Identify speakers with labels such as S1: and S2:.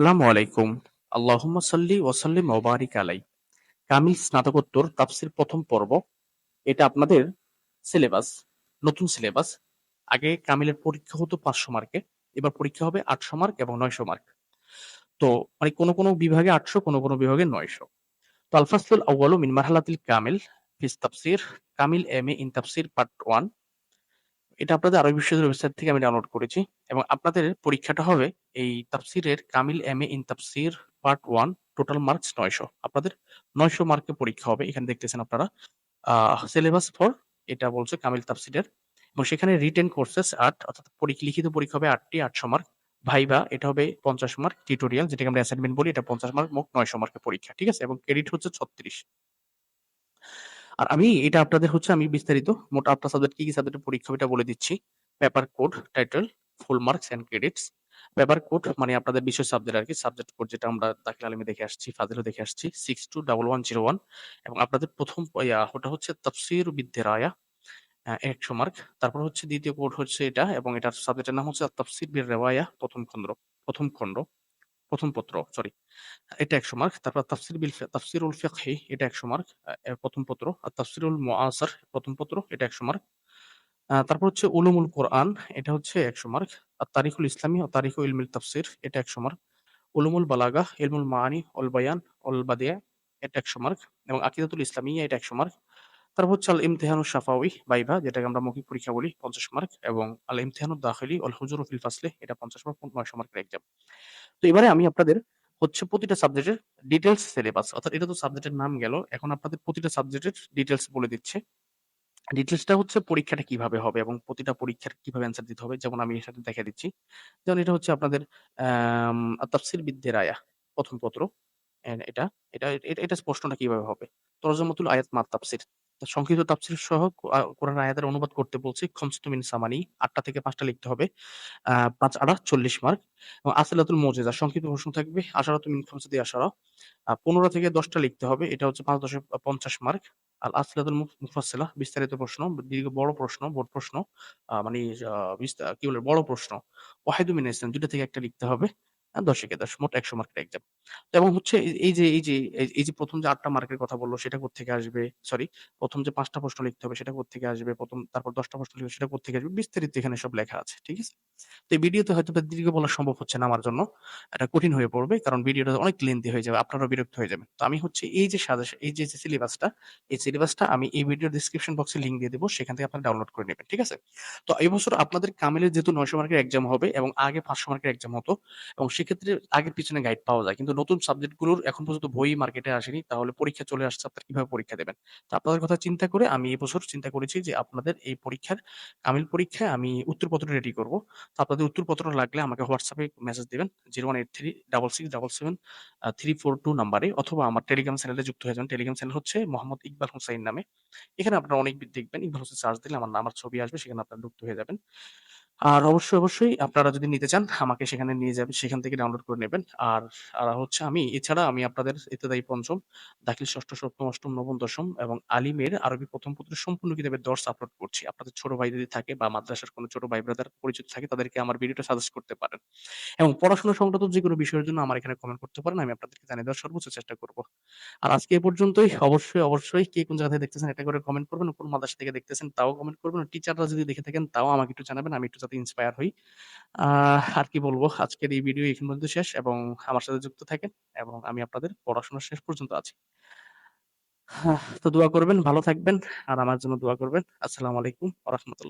S1: আসসালামু আলাইকুম। আল্লাহুম্মা সাল্লি ওয়া সাল্লিম ওয়া বারিক আলাই। কামিল স্নাতকোত্তর তাফসীর প্রথম পর্ব। এটা আপনাদের সিলেবাস, নতুন সিলেবাস। আগে কামিলের পরীক্ষা হতো পাঁচশো মার্কে এবার পরীক্ষা হবে ৮০০ মার্ক এবং ৯০০ মার্ক। তো মানে কোনো কোনো বিভাগে আটশো কোনো কোনো বিভাগে ৯০০। তো আলফাসুল আউয়ালু মিন মারহালাতিল কামিল ফিস তাফসীর কামিল এম.এ ইন তাফসীর পার্ট 1 এটা আপনাদের আরবি বিশ্ববিদ্যালয়ের ওয়েবসাইট থেকে আমি ডাউনলোড করেছি এবং আপনাদের পরীক্ষাটা হবে এই তাফসীরের কামিল এম.এ ইন তাফসীর পার্ট 1 টোটাল মার্কস ৯০০। আপনাদের ৯০০ মার্কের পরীক্ষা হবে। এখানে দেখতেছেন আপনারা সিলেবাস ফর এটা বলছে কামিল তাফসীরের এবং সেখানে রিটেন কোর্সেস আট, অর্থাৎ লিখিত পরীক্ষা হবে আটটি, আটশো মার্ক। ভাইভা, এটা হবে ৫০ মার্ক। টিউটোরিয়াল যেটাকে আমরা অ্যাসাইনমেন্ট বলি, এটা ৫০ মার্ক মোট ৯০০ মার্কের পরীক্ষা। ঠিক আছে? এবং ক্রেডিট হচ্ছে ৩৬। আর আমি এটা আপনাদের হচ্ছে আমি বিস্তারিত মোট ৮ টা সাবজেক্ট কি, কি সাবজেক্টের পরীক্ষা এটা বলে দিচ্ছি। Paper code, title, full marks and credits. Paper code মানে আপনাদের বিষয় সাবজেক্ট আর কি সাবজেক্ট কোড যেটা আমরা দাখিল আলিমে দেখে আসছি, ফাজিলও দেখে আসছি 621101 এবং আপনাদের প্রথম ওটা হচ্ছে তাফসীর বিদ-দিরায়া আ ১০০ মার্ক। তারপর হচ্ছে দ্বিতীয় কোড হচ্ছে এটা এবং এটার সাবজেক্টের নাম হচ্ছে আত-তাফসীর বির-রিওয়ায়া প্রথম খন্ড প্রথম খন্ড, প্রথম পত্র সরি। এটা ১০০ মার্ক। তারপর তাফসির বিল তাফসীরুল ফিকহি, এটা ১০০ মার্ক। প্রথম পত্র। আর তাফসীরুল মুআসার, প্রথম পত্র, এটা ১০০ মার্ক। তারপর হচ্ছে উলুমুল কোরআন, এটা হচ্ছে ১০০ মার্ক। আর তারিখুল ইসলামী ও তারিখু ইলমিল তাফসীর, এটা ১০০ মার্ক। উলুমুল বালাগা ইলমুল মাআনি ওয়াল বায়ান ওয়াল বাদিয়া, এটা ১০০ মার্ক এবং আকিদাতুল ইসলামিয়া, এটা ১০০ মার্ক। তারপর হচ্ছে আল ইমতিহানুশ শাফাউই ভাইভা যেটাকে আমরা মৌখিক পরীক্ষা বলি ৫০ মার্ক এবং আল ইমতিহানুদ দাখিলি ওয়াল হুজুর ফিল ফাসলি এটা ৫০ মার্ক ৯০০ মার্কের এক্সাম। তো এবারে আমি আপনাদের হচ্ছে প্রতিটা সাবজেক্টের ডিটেইলস সিলেবাস অর্থাৎ এটা তো সাবজেক্টের নাম গেল। এখন আপনাদের প্রতিটা সাবজেক্টের ডিটেইলস বলে দিচ্ছে ডিটেলসটা হচ্ছে পরীক্ষাটা কীভাবে হবে এবং প্রতিটা পরীক্ষার কীভাবে অ্যান্সার দিতে হবে যেমন আমি এর সাথে দেখায় দিচ্ছি। যেমন এটা হচ্ছে আপনাদের আম আত-তাফসীর বিদ-দিরায়া প্রথম পত্র। এটা, এটা, এটা, প্রশ্নটা কীভাবে হবে? তরজমাতুল আয়াত মাত তাফসীর। সংক্ষিপ্ত তাফসীর সহ কোরআন আয়াতের অনুবাদ করতে বলছি। খমসুতু মিন সামানি ৮ টা থেকে ৫ টা লিখতে হবে। আ ৫ ৮ ৪০ মার্ক এবং আসিলাতুল মুজিজা সংক্ষিপ্ত প্রশ্ন থাকবে। আশারাতু মিন খামসাতি আশারা। আ ১৫ থেকে ১০ টা লিখতে হবে। এটা হচ্ছে ৫ দশে ৫০ মার্ক। আল আসিলাতুল মুফ মুফাসসালা বিস্তারিত প্রশ্ন, দীর্ঘ বড় প্রশ্ন, বোর্ড প্রশ্ন। মানে কি বলে বড় প্রশ্ন। ওয়াহিদু মিনাল ইসলাম ২ টা থেকে একটা লিখতে হবে। আ ১০ একে ১০ মোট ১০০ মার্কের এক্সাম। এবং হচ্ছে এই যে, এই যে, এই যে, প্রথম যে ৮ টা মার্কের কথা বলল সেটা কোত্থেকে আসবে? সরি প্রথম যে ৫ টা প্রশ্ন লিখতে হবে সেটা কোত্থেকে আসবে? প্রথম তারপর ১০ টা প্রশ্ন লিখবে সেটা আসবে? বিস্তারিত এখানে সব লেখা আছে। ঠিক আছে? তো এই ভিডিওতে হয়তোবা দীর্ঘ বলা সম্ভব হচ্ছে না আমার জন্য। এটা কঠিন হয়ে পড়বে। কারণ ভিডিওটা অনেক লেন্থি হয়ে যাবে। আপনারাও বিরক্ত হয়ে যাবেন। তো আমি হচ্ছে এই যে সাজেশ এই যে, সিলেবাসটা এই সিলেবাসটা আমি এই ভিডিওর ডেসক্রিপশন বক্সে লিংক দিয়ে দেব। সেখান থেকে আপনারা ডাউনলোড করে নেবেন। ঠিক আছে? তো এই বছর আপনাদের কামিলের যেহেতু ৯০০ মার্কের এক্সাম হবে এবং আগে ৫০০ মার্কের এক্সাম হতো এবং সেক্ষেত্রে আগের পিছনে গাইড পাওয়া যায়। কিন্তু নতুন সাবজেক্টগুলোর এখন পর্যন্ত বই মার্কেটে আসেনি। তাহলে পরীক্ষা চলে আসছে আপনারা কীভাবে পরীক্ষা দেবেন? তো আপনাদের কথা চিন্তা করে আমি এবছর চিন্তা করেছি যে আপনাদের এই পরীক্ষার কামিল পরীক্ষায় আমি উত্তরপত্র রেডি করব। তো আপনাদের উত্তরপত্র লাগলে আমাকে এ মেসেজ দিবেন 0183667 আ 342 নাম্বারে অথবা আমার টেলিগ্রাম চ্যানেলে যুক্ত হয়ে যান। টেলিগ্রাম চ্যানেল হচ্ছে মোহাম্মদ ইকবাল হুসাইন নামে। এখানে আপনারা অনেক দেখবেন ইকবাল হোসেন সার্চ দিলে আমার নামার ছবি আসবে সেখানে আপনারা যুক্ত হয়ে যাবেন। আর অবশ্যই, অবশ্যই আপনারা যদি নিতে চান আমাকে সেখানে নিয়ে যাবেন। সেখান থেকে ডাউনলোড করে নেবেন। আর, আর হচ্ছে আমি এছাড়া আমি আপনাদের ইবতেদায়ী পঞ্চম, দাখিল ষষ্ঠ, সপ্তম, অষ্টম, নবম, দশম এবং আলিমের আরবি প্রথম পত্রের সম্পূর্ণ কিতাবের দর্স আপলোড করছি। আপনাদের ছোট ভাই যদি থাকে বা মাদ্রাসার কোনো ছোট ভাই ব্রাদার পরিচিত থাকে তাদেরকে আমার ভিডিওটা সাজেস্ট করতে পারেন। এবং পড়াশোনা সংক্রান্ত যে কোনো বিষয়ের জন্য আমার এখানে কমেন্ট করতে পারেন। আমি আপনাদেরকে জানিয়ে দেওয়ার সর্বোচ্চ চেষ্টা করব। আর আজকে এ পর্যন্তই। অবশ্যই, অবশ্যই কে কোন জায়গা থেকে দেখতেছেন এটা করে কমেন্ট করবেন। কোন মাদ্রাসা থেকে দেখতেছেন তাও কমেন্ট করবেন। টিচাররা যদি দেখে থাকেন তাও আমাকে একটু জানাবেন। আমি একটু যাতে ইন্সপায়ার হই। আর কি বলব আজকের এই ভিডিও এখান পর্যন্ত শেষ এবং আমার সাথে যুক্ত থাকেন এবং আমি আপনাদের পড়াশোনা শেষ পর্যন্ত আছি। তো দোয়া করবেন, ভালো থাকবেন আর আমার জন্য দোয়া করবেন। আসসালামু আলাইকুম রাহমাতুল্লাহ।